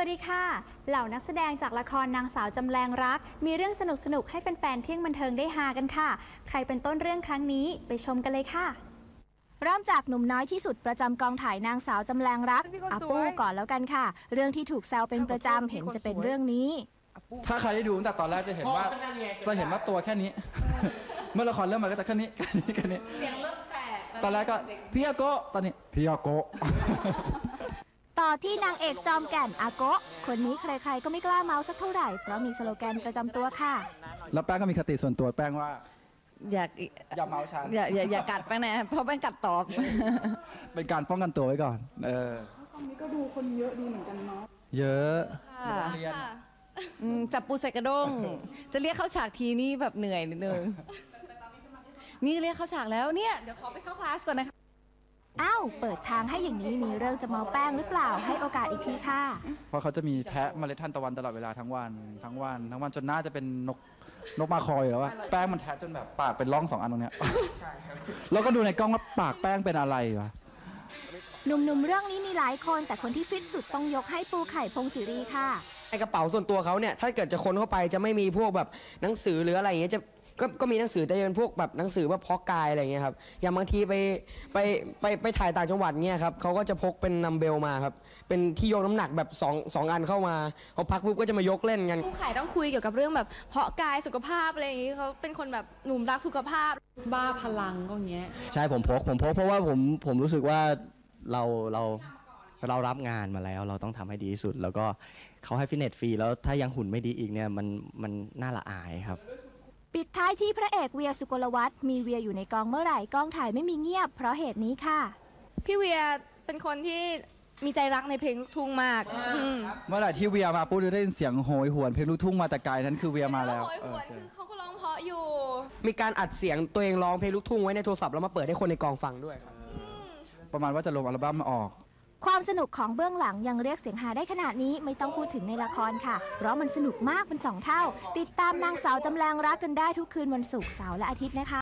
วัสดีค่ะ เหล่านักแสดงจากละครนางสาวจำแรงรัก มีเรื่องสนุกๆให้แฟนๆเที่ยงบันเทิงได้ฮากันค่ะ ใครเป็นต้นเรื่องครั้งนี้ไปชมกันเลยค่ะ เริ่มจากหนุ่มน้อยที่สุดประจำกองถ่ายนางสาวจำแรงรักอาปูก่อนแล้วกันค่ะ เรื่องที่ถูกแซวเป็นประจำเห็นจะเป็นเรื่องนี้ ถ้าใครได้ดูตั้งแต่ตอนแรกจะเห็นว่าจะเห็นว่าตัวแค่นี้ เมื่อละครเริ่มมาก็จะแค่นี้แค่นี้แค่นี้เสียงเริ่มแตกตอนแรกก็พี่อาโกะตอนนี้พี่อาโกะ ต่อที่นางเอกจอมแก่นอาโกะคนนี้ใครๆก็ไม่กล้าเมาสักเท่าไหร่ เพราะมีสโลแกนประจำตัวค่ะ แล้วแป้งก็มีคติส่วนตัวแป้งว่า อยากอย่าเมาฉันอย่าอย่าอย่ากัดไปนะเพราะเป็นกัดตอบ เป็นการป้องกันตัวไว้ก่อน เออตอนนี้ก็ดูคนเยอะดีเหมือนกันเนาะเยอะค่ะโรงเรียนอืมจับปูใส่กระด้ง จะเรียกเข้าฉากทีนี่แบบเหนื่อยนิดนึง นี่เรียกเข้าฉากแล้วเนี่ย เดี๋ยวขอไปเข้าคลาสก่อนนะคะ อ้าวเปิดทางให้อย่างนี้มีเรื่องจะเมาแป้งหรือเปล่าให้โอกาสอีกทีค่ะ เพราะเขาจะมีแทะเมล็ดทานตะวันตลอดเวลาทั้งวันทั้งวันทั้งวันจนหน้าจะเป็นนกนกมาคอยอยู่แล้วว่าแป้งมันแทะจนแบบปากเป็นร่องสองอันตรงเนี้ยแล้วก็ดูในกล้องว่าปากแป้งเป็นอะไรวะหนุ่มๆเรื่องนี้มีหลายคนแต่คนที่ฟิตสุดต้องยกให้ปูไข่พงศิรีค่ะ ในกระเป๋าส่วนตัวเขาเนี่ย ถ้าเกิดจะค้นเข้าไปจะไม่มีพวกแบบหนังสือหรืออะไรอย่างเงี้ยจะ ก็ก็มีหนังสือแต่จะเป็นพวกแบบหนังสือว่าเพาะกายอะไรอย่างเงี้ยครับอย่างบางทีไปไปไปไปถ่ายต่างจังหวัดเนี่ยครับเขาก็จะพกเป็นนัมเบลมาครับเป็นที่ยกน้ำหนักแบบสองสองอันเข้ามาพอพักปุ๊บก็จะมายกเล่นกัน ผู้ขายต้องคุยเกี่ยวกับเรื่องแบบเพาะกายสุขภาพอะไรอย่างนี้เขาเป็นคนแบบหนุ่มรักสุขภาพ บ้าพลังก็อย่างเงี้ย ใช่ผมพกผมพกเพราะว่าผมผมรู้สึกว่าเราเราเรารับงานมาแล้วเราต้องทำให้ดีที่สุด แล้วก็เขาให้ฟิตเนสฟรีแล้วถ้ายังหุ่นไม่ดีอีกเนี่ยมันมันน่าละอายครับ ปิดท้ายที่พระเอกเวียสุกลวัฒน์มีเวียอยู่ในกองเมื่อไหร่กองถ่ายไม่มีเงียบ เพราะเหตุนี้ค่ะ พี่เวียเป็นคนที่มีใจรักในเพลงลูกทุ่งมากอืมเมื่อไหร่ที่เวียมาปุ๊บจะได้ยินเสียงโหยหวนเพลงลูกทุ่งมาแต่ไกลนั้นคือเวียมาแล้วโหยหวนเออคือเขาก็ร้องเพราะอยู่ มีการอัดเสียงตัวเองร้องเพลงลูกทุ่งไว้ในโทรศัพท์แล้วมาเปิดให้คนในกองฟังด้วยครับ ประมาณว่าจะลงอัลบั้มออก ความสนุกของเบื้องหลังยังเรียกเสียงหาได้ขนาดนี้ไม่ต้องพูดถึงในละครค่ะ เพราะมันสนุกมากเป็นสองเท่า ติดตามนางสาวจำแรงรักกันได้ทุกคืนวันศุกร์เสาร์และอาทิตย์นะคะ